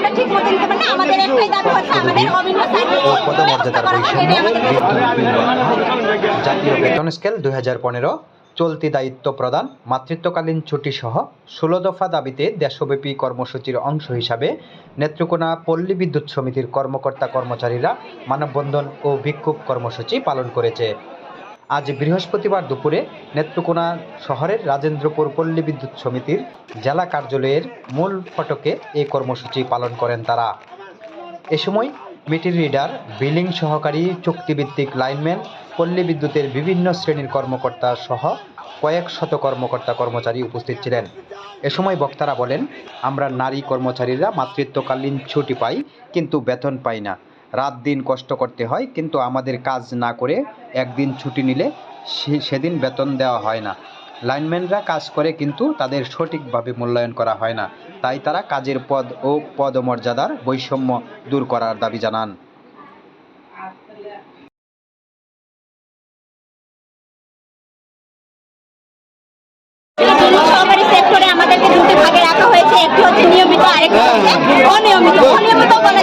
আমরা ঠিক মতো দিতে পারি না আমাদের একটাই দাবি হচ্ছে আমাদের অভিন্ন চাকরি ও পদমর্যাদার ব্যবস্থা করা হোক, এটাই আমাদের বৈষম্য জাতীয় বেতন স্কেল দু হাজার পনেরো চলতি দায়িত্ব প্রদান মাতৃত্বকালীন ছুটি সহ ষোলো দফা দাবিতে দেশব্যাপী কর্মসূচির অংশ হিসাবে নেত্রকোনা পল্লী বিদ্যুৎ সমিতির কর্মকর্তা কর্মচারীরা মানববন্ধন ও বিক্ষোভ কর্মসূচি পালন করেছে। আজ বৃহস্পতিবার দুপুরে নেত্রকোনা শহরের রাজেন্দ্রপুর পল্লী বিদ্যুৎ সমিতির জেলা কার্যালয়ের মূল ফটকে এই কর্মসূচি পালন করেন তারা। এ সময় মিটার রিডার বিলিং সহকারী, চুক্তিভিত্তিক লাইনম্যান, পল্লী বিদ্যুতের বিভিন্ন শ্রেণির কর্মকর্তা সহ কয়েক শত কর্মকর্তা কর্মচারী উপস্থিত ছিলেন। এ সময় বক্তারা বলেন, আমরা নারী কর্মচারীরা মাতৃত্বকালীন ছুটি পাই, কিন্তু বেতন পাই না। রাত দিন কষ্ট করতে হয়, কিন্তু আমাদের কাজ না করে একদিন ছুটি নিলে সেদিন বেতন দেওয়া হয় না। লাইনম্যানরা কাজ করে, কিন্তু তাদের সঠিকভাবে মূল্যায়ন করা হয় না। তাই তারা কাজের পদ ও পদমর্যাদার বৈষম্য দূর করার দাবি জানান। আমাদেরকে দুটি ভাগে রাখা হয়েছে। একটি হচ্ছে নিয়মিত আরেকটি হচ্ছে অনিয়মিত অনিয়মিত বলা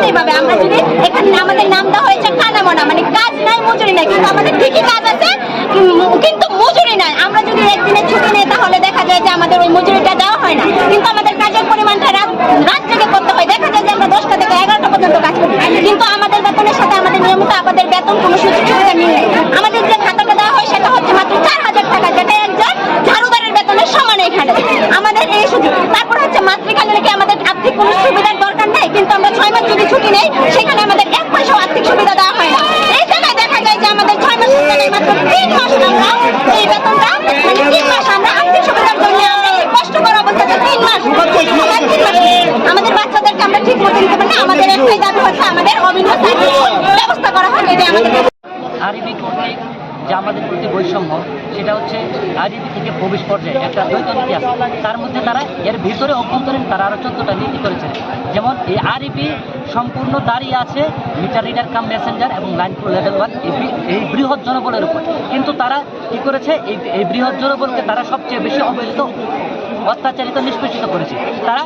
অস্থায়ী ভাবে আমরা যদি এখানে আমাদের নাম দেওয়া হয়েছে, কানামোনা মানে কাজ নাই, মজুরি নাই, কিন্তু আমাদের ঠিকই কাজ আছে, কিন্তু মজুরি নাই। আমরা যদি একদিনের ছুটি নেই, তাহলে দেখা যায় যে আমাদের ওই মজুরিটা দেওয়া হয় না। কিন্তু আমাদের কাজের পরিমাণটা রাত রাত থেকে করতে হয়। দেখা যায় যে আমরা দশটা থেকে এগারোটা পর্যন্ত কাজ করি। কিন্তু আমাদের বেতনের সাথে আমাদের নিয়মিত আমাদের বেতন, কোনো সুযোগ সুবিধা নেই। আমাদের যে খাতাটা দেওয়া হয়, সেটা হচ্ছে মাত্র চার হাজার টাকা, যেটা একজন ঝাড়ুদারের বেতনের সমান এখানে। আমাদের এই সুযোগ। তারপর হচ্ছে মাতৃকালীন কি আমাদের আর্থিক কোনো সুবিধার দরকার নেই কিন্তু আমরা ছয় নেই সেখানে আমাদের এক পয়সা আর্থিক সুবিধা দেওয়া হয় না। এই জায়গায় দেখা যায় যে আমাদের ছয় মাস ছুটি মাত্র তিন মাস আমরা এই বেতনটা মানে তিন মাস আমরা আর্থিক সুবিধার জন্য আমরা এই কষ্টকর অবস্থাতে তিন মাস আমাদের বাচ্চাদেরকে আমরা ঠিক মতো দিতে পারি না, আমাদের একটাই দাবি হচ্ছে আমাদের অভিন্ন ব্যবস্থা করা হয়, এটাই আমাদের আরবি কর্তৃক যে আমাদের প্রতি বৈষম্য, সেটা হচ্ছে আরবি থেকে প্রবেশ পর্যায়ে একটা দ্বৈত নীতি আছে তার মধ্যে তারা এর ভিতরে অভ্যন্তরীণ তারা আরও চোদ্দটা নীতি করেছে। যেমন এই আরবি সম্পূর্ণ দাঁড়িয়ে আছে মিটার রিডার কাম মেসেঞ্জার এবং লাইন টু লেভেল ওয়ান, এই বৃহৎ জনবলের উপর। কিন্তু তারা কি করেছে? এই এই বৃহৎ জনবলকে তারা সবচেয়ে বেশি অবহেলিত, অত্যাচারিত, নিষ্পেষিত করেছে। তারা,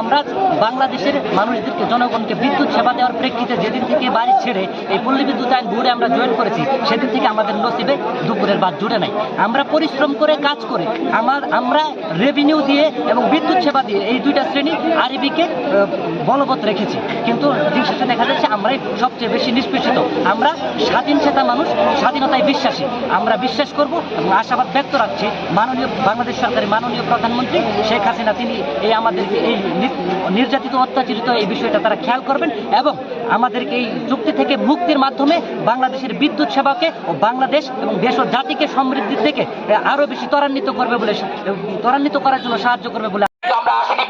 আমরা বাংলাদেশের মানুষদেরকে, জনগণকে বিদ্যুৎ সেবা দেওয়ার প্রেক্ষিতে যেদিন থেকে বাড়ি ছেড়ে এই পল্লী বিদ্যুৎ আইন বোর্ডে আমরা জয়েন করেছি, সেদিন থেকে আমাদের নসিবে দুপুরের বাদ জুড়ে নাই। আমরা পরিশ্রম করে কাজ করে আমার, আমরা রেভিনিউ দিয়ে এবং বিদ্যুৎ সেবা দিয়ে এই দুইটা শ্রেণি আরবিকে বলবৎ রেখেছি। কিন্তু দেখা যাচ্ছে আমরাই সবচেয়ে বেশি নিষ্পেষিত। আমরা স্বাধীন চেতা মানুষ, স্বাধীনতায় বিশ্বাসী। আমরা বিশ্বাস করব এবং আশাবাদ ব্যক্ত রাখছি মাননীয় বাংলাদেশ সরকারের মাননীয় প্রধানমন্ত্রী শেখ হাসিনা, তিনি এই আমাদেরকে এই নির্যাতিত, অত্যাচারিত এই বিষয়টা তারা খেয়াল করবেন এবং আমাদেরকে এই চুক্তি থেকে মুক্তির মাধ্যমে বাংলাদেশের বিদ্যুৎ সেবাকে ও বাংলাদেশ এবং দেশ ও জাতিকে সমৃদ্ধির দিকে আরও বেশি ত্বরান্বিত করবে বলে ত্বরান্বিত করার জন্য সাহায্য করবে বলে আমরা আসলে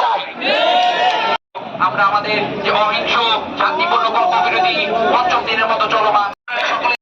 চাই। আমরা আমাদের যে অহিংস শান্তিপূর্ণ কর্মবিরোধী পঞ্চম দিনের মতো চলমান।